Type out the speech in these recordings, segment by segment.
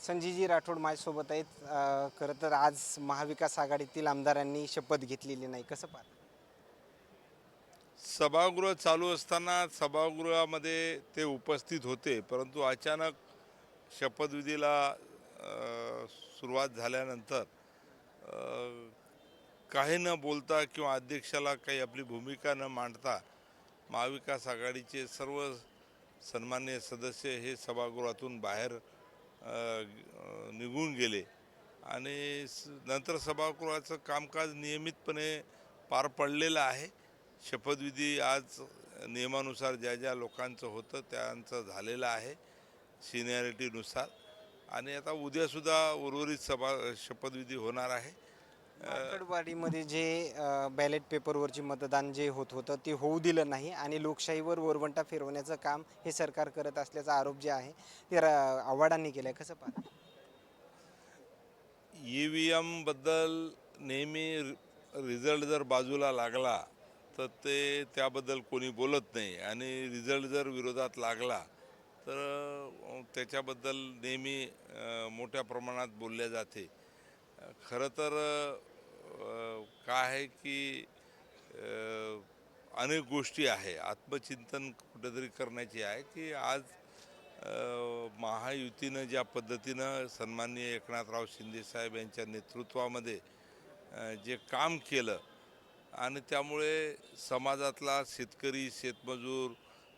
संजयजी राठोड माझ्यासोबत आहेत. अ, खरं तर आज महाविकास आघाडीतील आमदारांनी शपथ घेतलेली नाही. कसं पाहत? सभागृह चालू असताना सभागृहामध्ये ते उपस्थित होते परंतु अचानक शपथविधीला अ, सुरुवात झाल्यानंतर अ, काही न बोलता किंवा अध्यक्षाला काही आपली भूमिका न मांडता महाविकास आघाडीचे सर्व सन्मान्य सदस्य हे सभागृहातून बाहेर निघून गेले. आणि स- नंतर सभागृहाचं कामकाज नियमितपणे पार पडलेलं आहे. शपथविधी आज नियमानुसार ज्या ज्या लोकांचं होतं त्यांचं झालेलं आहे सिनियरिटीनुसार. आणि आता उद्यासुद्धा उर्वरित सभा शपथविधी होणार आहे. मार्कडवाडीमध्ये जे बॅलेट पेपरवरचे मतदान जे होत होतं ते होऊ दिलं नाही आणि लोकशाहीवर वरवंटा फिरवण्याचं काम हे सरकार करत असल्याचा आरोप जे आहे ते आव्हाडांनी केलं आहे कसं पाहता? ई व्ही एमबद्दल नेहमी रिझल्ट जर बाजूला लागला तर ते त्याबद्दल कोणी बोलत नाही. आणि रिझल्ट जर विरोधात लागला तर त्याच्याबद्दल नेहमी मोठ्या प्रमाणात बोलले जाते. खरं तर काय आहे की अनेक गोष्टी आहे. आत्मचिंतन कुठेतरी करण्याची आहे की आज महायुतीनं ज्या पद्धतीनं सन्माननीय एकनाथराव शिंदेसाहेब यांच्या नेतृत्वामध्ये जे काम केलं आणि त्यामुळे समाजातला शेतकरी शेतमजूर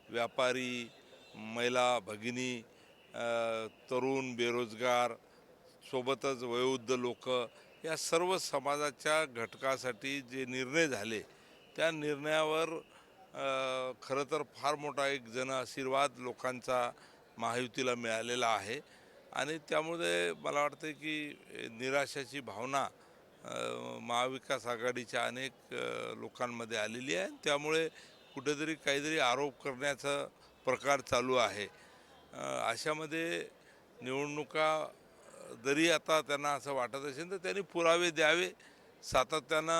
व्यापारी महिला भगिनी तरुण बेरोजगार सोबतच वयोवृद्ध लोक या सर्व समाजाच्या घटकासाठी जे निर्णय झाले त्या निर्णयावर खरं तर फार मोठा एक जन आशीर्वाद लोकांचा महायुतीला मिळालेला आहे. आणि त्यामुळे मला वाटतं की निराशाची भावना महाविकास आघाडीच्या अनेक लोकांमध्ये आलेली आहे. त्यामुळे कुठेतरी काहीतरी आरोप करण्याचा प्रकार चालू आहे. अशामध्ये निवडणुका जरी आता त्यांना असं वाटत असेल तर त्यांनी पुरावे द्यावे. सातत्यानं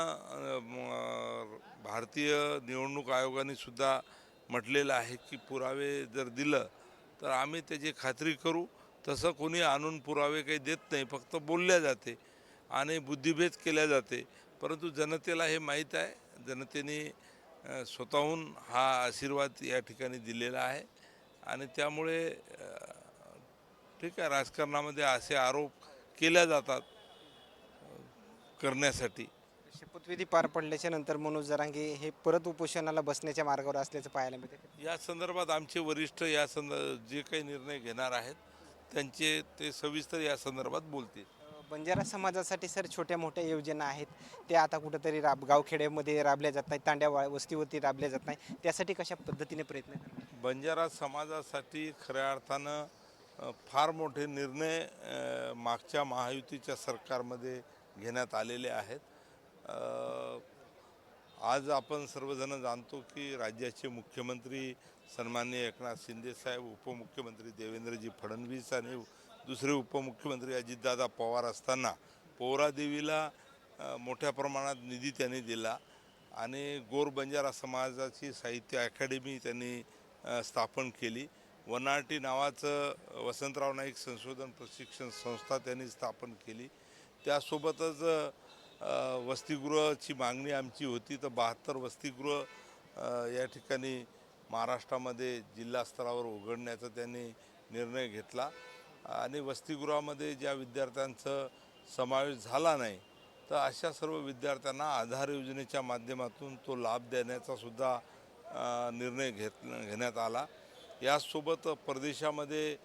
भारतीय निवडणूक आयोगाने सुद्धा म्हटलेलं आहे की पुरावे जर दिलं तर आम्ही त्याची खात्री करू. तसं कोणी आणून पुरावे काही देत नाही फक्त बोलल्या जाते आणि बुद्धिभेद केल्या जाते. परंतु जनतेला हे माहीत आहे. जनतेने स्वतःहून हा आशीर्वाद या ठिकाणी दिलेला आहे. आणि त्यामुळे ठीक आहे राजकारणामध्ये असे आरोप केल्या जातात करण्यासाठी. शपथविधी पार पडल्याच्या नंतर मनोज जरांगे हे परत उपोषणाला बसण्याच्या मार्गावर असल्याचं पाहायला मिळते या संदर्भात आमचे वरिष्ठ या संद जे काही निर्णय घेणार आहेत त्यांचे ते सविस्तर या संदर्भात बोलतील. बंजारा समाजासाठी सर छोट्या मोठ्या योजना आहेत त्या आता कुठंतरी राब गावखेड्यामध्ये राबल्या जात नाही तांड्या वस्तीवरती राबल्या जात नाही त्यासाठी कशा पद्धतीने प्रयत्न बंजारा समाजासाठी खऱ्या अर्थानं फार मोठे निर्णय मागच्या महायुतीच्या सरकारमध्ये घेण्यात आलेले आहेत. आज आपण सर्वजण जाणतो की राज्याचे मुख्यमंत्री सन्माननीय एकनाथ शिंदेसाहेब उपमुख्यमंत्री देवेंद्रजी फडणवीस आणि दुसरे उपमुख्यमंत्री अजितदादा पवार असताना पोहरादेवीला मोठ्या प्रमाणात निधी त्यांनी दिला आणि गोर बंजारा समाजाची साहित्य अकॅडमी त्यांनी स्थापन केली. वनाटी नावाचं वसंतराव नाईक संशोधन प्रशिक्षण संस्था त्यांनी स्थापन केली. त्यासोबतच वसतिगृहाची मागणी आमची होती. तर बहात्तर वसतिगृह या ठिकाणी महाराष्ट्रामध्ये जिल्हा स्तरावर उघडण्याचा त्यांनी निर्णय घेतला. आणि वसतिगृहामध्ये ज्या विद्यार्थ्यांचं समावेश झाला नाही तर अशा सर्व विद्यार्थ्यांना आधार योजनेच्या माध्यमातून तो लाभ देण्याचा सुद्धा निर्णय घेत घेण्यात आला. यासोबत परदेशामध्ये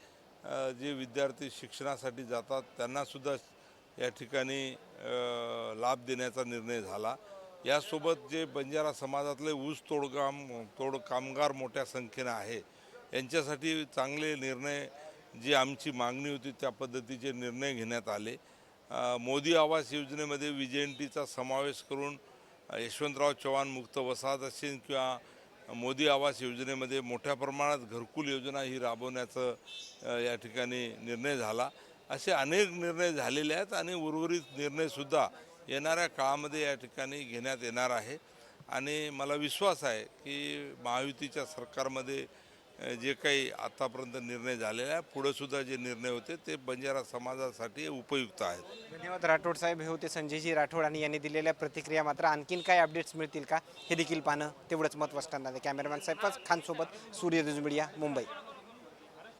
जे विद्यार्थी शिक्षणासाठी जातात त्यांनासुद्धा या ठिकाणी लाभ देण्याचा निर्णय झाला. यासोबत जे बंजारा समाजातले ऊस तोडकाम तोड कामगार मोठ्या संख्येनं आहे यांच्यासाठी चांगले निर्णय जी आमची मागणी होती त्या पद्धतीचे निर्णय घेण्यात आले. मोदी आवास योजनेमध्ये विजयंतीचा समावेश करून यशवंतराव चव्हाण मुक्त वसाहत असेल किंवा मोदी आवास योजनेमध्ये मोठ्या प्रमाणात घरकुल योजना ही राबवण्याचं या ठिकाणी निर्णय झाला. असे अनेक निर्णय झालेले आहेत आणि उर्वरित निर्णयसुद्धा येणाऱ्या काळामध्ये या ठिकाणी घेण्यात येणार आहे. आणि मला विश्वास आहे की महायुतीच्या सरकारमध्ये जे काही आतापर्यंत निर्णय झालेले आहे पुढे सुद्धा जे निर्णय होते ते बंजारा समाजासाठी उपयुक्त आहेत. धन्यवाद राठोड साहेब. हे होते संजयजी राठोड आणि यांनी दिलेल्या प्रतिक्रिया मात्र आणखीन काय अपडेट्स मिळतील का? हे देखील पाहणं तेवढंच महत्त्वाचं ठरणार आहे. कॅमेरामॅन साहेब खानसोबत सूर्य न्यूज मीडिया मुंबई.